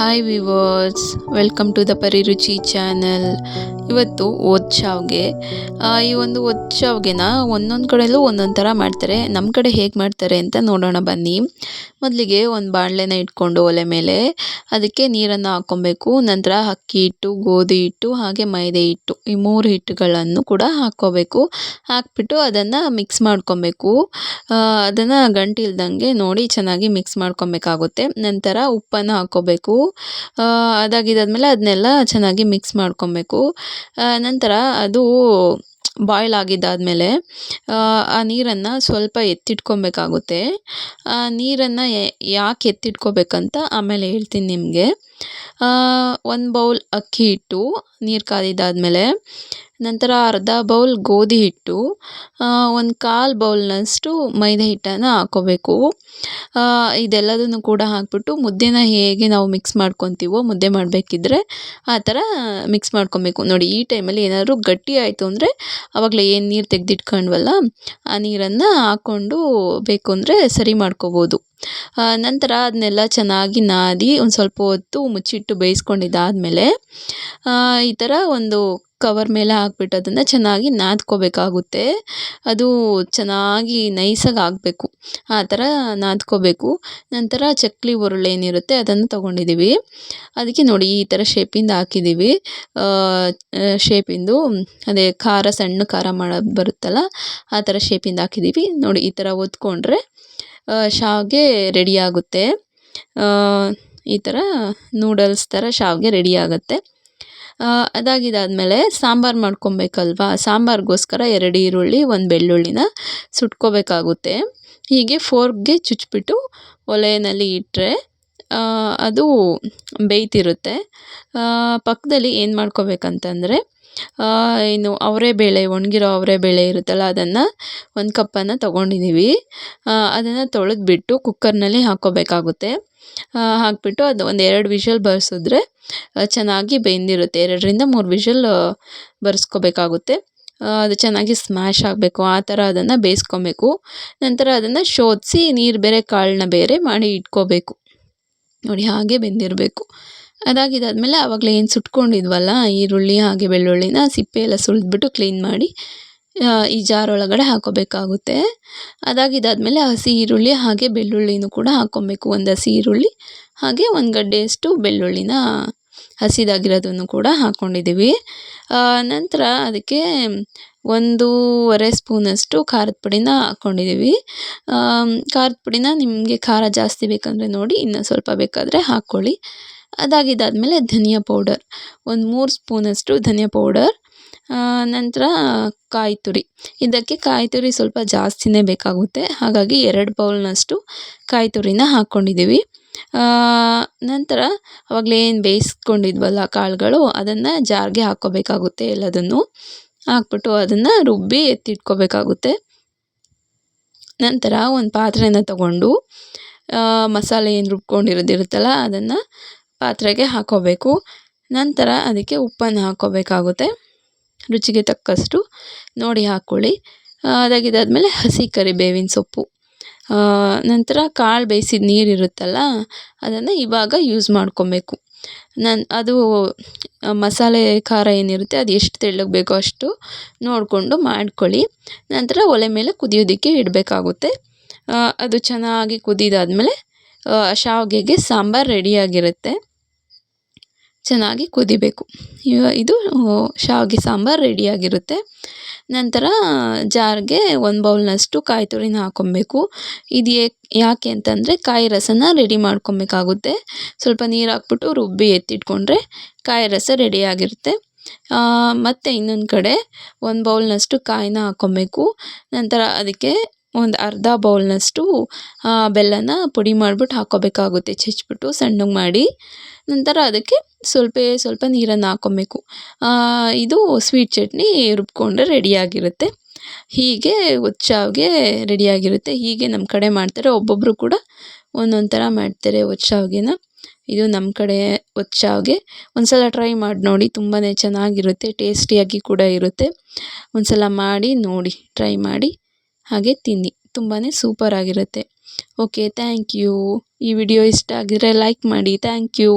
Hi viewers welcome to the Pariruchi channel ಇವತ್ತು ಒದ್ಚಾವ್ಗೆ ಈ ಒಂದು ಒದ್ಚಾವ್ಗೆನ ಒಂದೊಂದು ಕಡೆಯಲ್ಲೂ ಒಂದೊಂದು ಥರ ಮಾಡ್ತಾರೆ. ನಮ್ಮ ಕಡೆ ಹೇಗೆ ಮಾಡ್ತಾರೆ ಅಂತ ನೋಡೋಣ ಬನ್ನಿ. ಮೊದಲಿಗೆ ಒಂದು ಬಾಣಲೆನ ಇಟ್ಕೊಂಡು ಒಲೆ ಮೇಲೆ ಅದಕ್ಕೆ ನೀರನ್ನು ಹಾಕ್ಕೊಬೇಕು. ನಂತರ ಅಕ್ಕಿ ಹಿಟ್ಟು, ಗೋಧಿ ಹಿಟ್ಟು, ಹಾಗೆ ಮೈದೆ ಹಿಟ್ಟು ಈ ಮೂರು ಹಿಟ್ಟುಗಳನ್ನು ಕೂಡ ಹಾಕ್ಕೋಬೇಕು. ಹಾಕ್ಬಿಟ್ಟು ಅದನ್ನು ಮಿಕ್ಸ್ ಮಾಡ್ಕೊಬೇಕು. ಅದನ್ನು ಗಂಟಿಲ್ದಂಗೆ ನೋಡಿ ಚೆನ್ನಾಗಿ ಮಿಕ್ಸ್ ಮಾಡ್ಕೊಬೇಕಾಗುತ್ತೆ. ನಂತರ ಉಪ್ಪನ್ನು ಹಾಕ್ಕೋಬೇಕು. ಅದಾಗಿದ್ದಾದ್ಮೇಲೆ ಅದನ್ನೆಲ್ಲ ಚೆನ್ನಾಗಿ ಮಿಕ್ಸ್ ಮಾಡ್ಕೊಬೇಕು. ನಂತರ ಅದು ಬಾಯ್ಲ್ ಆಗಿದ್ದಾದಮೇಲೆ ಆ ನೀರನ್ನು ಸ್ವಲ್ಪ ಎತ್ತಿಟ್ಕೊಬೇಕಾಗುತ್ತೆ. ಆ, ನೀರನ್ನು ಯಾಕೆ ಎತ್ತಿಟ್ಕೋಬೇಕಂತ ಆಮೇಲೆ ಹೇಳ್ತೀನಿ ನಿಮಗೆ. ಒಂದು ಬೌಲ್ ಅಕ್ಕಿ ಹಿಟ್ಟು, ನೀರು ಕಾದಿದ್ದಾದಮೇಲೆ ನಂತರ ಅರ್ಧ ಬೌಲ್ ಗೋಧಿ ಹಿಟ್ಟು ಒಂದು ಕಾಲು ಬೌಲ್ನಷ್ಟು ಮೈದಾ ಹಿಟ್ಟನ್ನು ಹಾಕ್ಕೋಬೇಕು ಇದೆಲ್ಲದನ್ನು ಕೂಡ ಹಾಕ್ಬಿಟ್ಟು ಮುದ್ದೆನ ಹೇಗೆ ನಾವು ಮಿಕ್ಸ್ ಮಾಡ್ಕೊತೀವೋ, ಮುದ್ದೆ ಮಾಡಬೇಕಿದ್ರೆ ಆ ಥರ ಮಿಕ್ಸ್ ಮಾಡ್ಕೊಬೇಕು. ನೋಡಿ, ಈ ಟೈಮಲ್ಲಿ ಏನಾದರೂ ಗಟ್ಟಿ ಆಯಿತು ಅಂದರೆ ಆವಾಗಲೇ ಏನು ನೀರು ತೆಗೆದಿಟ್ಕೊಂಡ್ವಲ್ಲ, ಆ ನೀರನ್ನು ಹಾಕ್ಕೊಂಡು ಬೇಕು ಅಂದರೆ ಸರಿ ಮಾಡ್ಕೋಬೋದು. ನಂತರ ಅದನ್ನೆಲ್ಲ ಚೆನ್ನಾಗಿ ನಾದಿ ಒಂದು ಸ್ವಲ್ಪ ಹೊತ್ತು ಮುಚ್ಚಿಟ್ಟು ಬೇಯಿಸ್ಕೊಂಡಿದ್ದಾದಮೇಲೆ ಈ ಥರ ಒಂದು ಕವರ್ ಮೇಲೆ ಹಾಕ್ಬಿಟ್ಟು ಅದನ್ನು ಚೆನ್ನಾಗಿ ನಾದ್ಕೋಬೇಕಾಗುತ್ತೆ. ಅದು ಚೆನ್ನಾಗಿ ನೈಸಾಗಿ ಆಗಬೇಕು ಆ ಥರ ನಾದ್ಕೋಬೇಕು. ನಂತರ ಚಕ್ಲಿ ಉರುಳೆ ಏನಿರುತ್ತೆ ಅದನ್ನು ತೊಗೊಂಡಿದ್ದೀವಿ. ಅದಕ್ಕೆ ನೋಡಿ ಈ ಥರ ಶೇಪಿಂದ ಹಾಕಿದ್ದೀವಿ. ಶೇಪಿಂದು ಅದೇ ಖಾರ, ಸಣ್ಣ ಖಾರ ಮಾಡೋದು ಬರುತ್ತಲ್ಲ, ಆ ಥರ ಶೇಪಿಂದ ಹಾಕಿದ್ದೀವಿ. ನೋಡಿ ಈ ಥರ ಒತ್ಕೊಂಡ್ರೆ ಶಾವಿಗೆ ರೆಡಿ ಆಗುತ್ತೆ. ಈ ಥರ ನೂಡಲ್ಸ್ ಥರ ಶಾವಿಗೆ ರೆಡಿ ಆಗುತ್ತೆ. ಅದಾಗಿದ್ದಾದಮೇಲೆ ಸಾಂಬಾರು ಮಾಡ್ಕೊಬೇಕಲ್ವಾ? ಸಾಂಬಾರಿಗೋಸ್ಕರ ಎರಡು ಈರುಳ್ಳಿ ಒಂದು ಬೆಳ್ಳುಳ್ಳಿನ ಸುಟ್ಕೋಬೇಕಾಗುತ್ತೆ. ಹೀಗೆ ಫೋರ್ಕ್ಗೆ ಚುಚ್ಚಿಬಿಟ್ಟು ಒಲೆಯಲ್ಲಿ ಇಟ್ಟರೆ ಅದು ಬೇಯ್ತಿರುತ್ತೆ. ಪಕ್ಕದಲ್ಲಿ ಏನು ಮಾಡ್ಕೋಬೇಕಂತಂದರೆ ಏನು ಅವರೆಬೇಳೆ ಒಣಗಿರೋ ಅವರೆಬೇಳೆ ಇರುತ್ತಲ್ಲ, ಅದನ್ನು ಒಂದು ಕಪ್ಪನ್ನು ತೊಗೊಂಡಿದ್ದೀವಿ ಅದನ್ನು ತೊಳೆದ್ಬಿಟ್ಟು ಕುಕ್ಕರ್ನಲ್ಲಿ ಹಾಕ್ಕೋಬೇಕಾಗುತ್ತೆ. ಹಾಕಿಬಿಟ್ಟು ಅದು ಒಂದು ಎರಡು ವಿಷಲ್ ಬರ್ಸಿದ್ರೆ ಚೆನ್ನಾಗಿ ಬೆಂದಿರುತ್ತೆ. ಎರಡರಿಂದ ಮೂರು ವಿಷಲ್ ಬರ್ಸ್ಕೋಬೇಕಾಗುತ್ತೆ. ಅದು ಚೆನ್ನಾಗಿ ಸ್ಮ್ಯಾಶ್ ಆಗಬೇಕು. ಆ ಥರ ಅದನ್ನು ಬೇಯಿಸ್ಕೊಬೇಕು. ನಂತರ ಅದನ್ನು ಶೋಧಿಸಿ ನೀರು ಬೇರೆ ಕಾಳನ್ನ ಬೇರೆ ಮಾಡಿ ಇಟ್ಕೋಬೇಕು. ನೋಡಿ ಹಾಗೆ ಬೆಂದಿರಬೇಕು. ಅದಾಗಿದ್ದಾದಮೇಲೆ ಆವಾಗಲೇ ಏನು ಸುಟ್ಕೊಂಡಿದ್ವಲ್ಲ, ಈರುಳ್ಳಿ ಹಾಗೆ ಬೆಳ್ಳುಳ್ಳಿನ ಸಿಪ್ಪೆ ಎಲ್ಲ ಸುಲಿದ್ಬಿಟ್ಟು ಕ್ಲೀನ್ ಮಾಡಿ ಈ ಜಾರ್ ಒಳಗಡೆ ಹಾಕೋಬೇಕಾಗುತ್ತೆ. ಅದಾಗಿದ್ದಾದಮೇಲೆ ಹಸಿ ಈರುಳ್ಳಿ ಹಾಗೆ ಬೆಳ್ಳುಳ್ಳಿನೂ ಕೂಡ ಹಾಕ್ಕೊಬೇಕು ಒಂದು ಹಸಿ ಈರುಳ್ಳಿ ಹಾಗೆ ಒಂದು ಗಡ್ಡೆಯಷ್ಟು ಬೆಳ್ಳುಳ್ಳಿನ ಹಸಿದಾಗಿರೋದನ್ನು ಕೂಡ ಹಾಕ್ಕೊಂಡಿದ್ದೀವಿ ನಂತರ ಅದಕ್ಕೆ ಒಂದೂವರೆ ಸ್ಪೂನಷ್ಟು ಖಾರದ ಪುಡಿನ ಹಾಕ್ಕೊಂಡಿದ್ದೀವಿ ಖಾರದ ಪುಡಿನ ನಿಮಗೆ ಖಾರ ಜಾಸ್ತಿ ಬೇಕಂದರೆ ನೋಡಿ, ಇನ್ನೂ ಸ್ವಲ್ಪ ಬೇಕಾದರೆ ಹಾಕ್ಕೊಳ್ಳಿ. ಅದಾಗಿದ್ದಾದಮೇಲೆ ಧನಿಯಾ ಪೌಡರ್, ಒಂದು ಮೂರು ಸ್ಪೂನಷ್ಟು ಧನಿಯಾ ಪೌಡರ್. ನಂತರ ಕಾಯಿ ತುರಿ. ಇದಕ್ಕೆ ಕಾಯಿ ತುರಿ ಸ್ವಲ್ಪ ಜಾಸ್ತಿನೇ ಬೇಕಾಗುತ್ತೆ. ಹಾಗಾಗಿ ಎರಡು ಬೌಲ್ನಷ್ಟು ಕಾಯಿ ತುರಿನ ಹಾಕ್ಕೊಂಡಿದ್ದೀವಿ ನಂತರ ಆವಾಗಲೇ ಏನು ಬೇಯಿಸ್ಕೊಂಡಿದ್ವಲ್ಲ ಕಾಳುಗಳು, ಅದನ್ನು ಜಾರ್ಗೆ ಹಾಕ್ಕೋಬೇಕಾಗುತ್ತೆ ಎಲ್ಲದನ್ನು. ಹಾಕ್ಬಿಟ್ಟು ಅದನ್ನು ರುಬ್ಬಿ ಎತ್ತಿಟ್ಕೋಬೇಕಾಗುತ್ತೆ. ನಂತರ ಒಂದು ಪಾತ್ರೆನ ತಗೊಂಡು ಮಸಾಲೆ ಏನು ರುಬ್ಕೊಂಡಿರೋದಿರುತ್ತಲ್ಲ ಅದನ್ನು ಪಾತ್ರೆಗೆ ಹಾಕ್ಕೋಬೇಕು. ನಂತರ ಅದಕ್ಕೆ ಉಪ್ಪನ್ನು ಹಾಕ್ಕೋಬೇಕಾಗುತ್ತೆ. ರುಚಿಗೆ ತಕ್ಕಷ್ಟು ನೋಡಿ ಹಾಕ್ಕೊಳ್ಳಿ. ಅದಾಗಿದ್ದಾದಮೇಲೆ ಹಸಿ ಕರಿಬೇವಿನ ಸೊಪ್ಪು. ನಂತರ ಕಾಳು ಬೇಯಿಸಿದ ನೀರಿರುತ್ತಲ್ಲ ಅದನ್ನು ಇವಾಗ ಯೂಸ್ ಮಾಡ್ಕೊಬೇಕು. ನಾನು, ಅದು ಮಸಾಲೆ ಖಾರ ಏನಿರುತ್ತೆ ಅದು ಎಷ್ಟು ತೆಳ್ಳಗೆ ಬೇಕೋ ಅಷ್ಟು ನೋಡಿಕೊಂಡು ಮಾಡ್ಕೊಳ್ಳಿ. ನಂತರ ಒಲೆ ಮೇಲೆ ಕುದಿಯೋದಕ್ಕೆ ಇಡಬೇಕಾಗುತ್ತೆ. ಅದು ಚೆನ್ನಾಗಿ ಕುದಿದಾದ್ಮೇಲೆ ಶಾವಿಗೆಗೆ ಸಾಂಬಾರು ರೆಡಿಯಾಗಿರುತ್ತೆ ಚೆನ್ನಾಗಿ ಕುದಿಬೇಕು. ಇವ ಇದು ಶಾವಿಗೆ ಸಾಂಬಾರು ರೆಡಿಯಾಗಿರುತ್ತೆ. ನಂತರ ಜಾರ್ಗೆ ಒಂದು ಬೌಲ್ನಷ್ಟು ಕಾಯಿ ತುರಿನ ಹಾಕ್ಕೊಬೇಕು ಇದು ಯಾಕೆ ಅಂತಂದರೆ ಕಾಯಿ ರಸನ ರೆಡಿ ಮಾಡ್ಕೊಬೇಕಾಗುತ್ತೆ. ಸ್ವಲ್ಪ ನೀರು ಹಾಕ್ಬಿಟ್ಟು ರುಬ್ಬಿ ಎತ್ತಿಟ್ಕೊಂಡ್ರೆ ಕಾಯಿ ರಸ ರೆಡಿಯಾಗಿರುತ್ತೆ. ಮತ್ತು ಇನ್ನೊಂದು ಕಡೆ ಒಂದು ಬೌಲ್ನಷ್ಟು ಕಾಯಿನ ಹಾಕ್ಕೊಬೇಕು ನಂತರ ಅದಕ್ಕೆ ಒಂದು ಅರ್ಧ ಬೌಲ್ನಷ್ಟು ಬೆಲ್ಲನ ಪುಡಿ ಮಾಡಿಬಿಟ್ಟು ಹಾಕ್ಕೋಬೇಕಾಗುತ್ತೆ ಚಚ್ಚಿಬಿಟ್ಟು ಸಣ್ಣಗೆ ಮಾಡಿ. ನಂತರ ಅದಕ್ಕೆ ಸ್ವಲ್ಪ ಸ್ವಲ್ಪ ನೀರನ್ನು ಹಾಕ್ಕೊಬೇಕು ಇದು ಸ್ವೀಟ್ ಚಟ್ನಿ ರುಬ್ಕೊಂಡ್ರೆ ರೆಡಿಯಾಗಿರುತ್ತೆ. ಹೀಗೆ ಒತ್ತು ಶಾವಿಗೆ ರೆಡಿಯಾಗಿರುತ್ತೆ. ಹೀಗೆ ನಮ್ಮ ಕಡೆ ಮಾಡ್ತಾರೆ. ಒಬ್ಬೊಬ್ಬರು ಕೂಡ ಒಂದೊಂದು ಥರ ಮಾಡ್ತಾರೆ ಒತ್ತು ಇದು ನಮ್ಮ ಕಡೆ ಒತ್ತು ಶಾವಿಗೆ ಒಂದು ಸಲ ಟ್ರೈ ಮಾಡಿ ನೋಡಿ. ತುಂಬಾ ಚೆನ್ನಾಗಿರುತ್ತೆ. ಟೇಸ್ಟಿಯಾಗಿ ಕೂಡ ಇರುತ್ತೆ. ಒಂದು ಸಲ ಮಾಡಿ ನೋಡಿ. ಟ್ರೈ ಮಾಡಿ. ಹಾಗೆ ತಿನ್ನಿ. ತುಂಬಾ ಸೂಪರಾಗಿರುತ್ತೆ ಓಕೆ ಥ್ಯಾಂಕ್ ಯು ಈ ವಿಡಿಯೋ ಇಷ್ಟ ಆಗಿದ್ರೆ ಲೈಕ್ ಮಾಡಿ. Thank you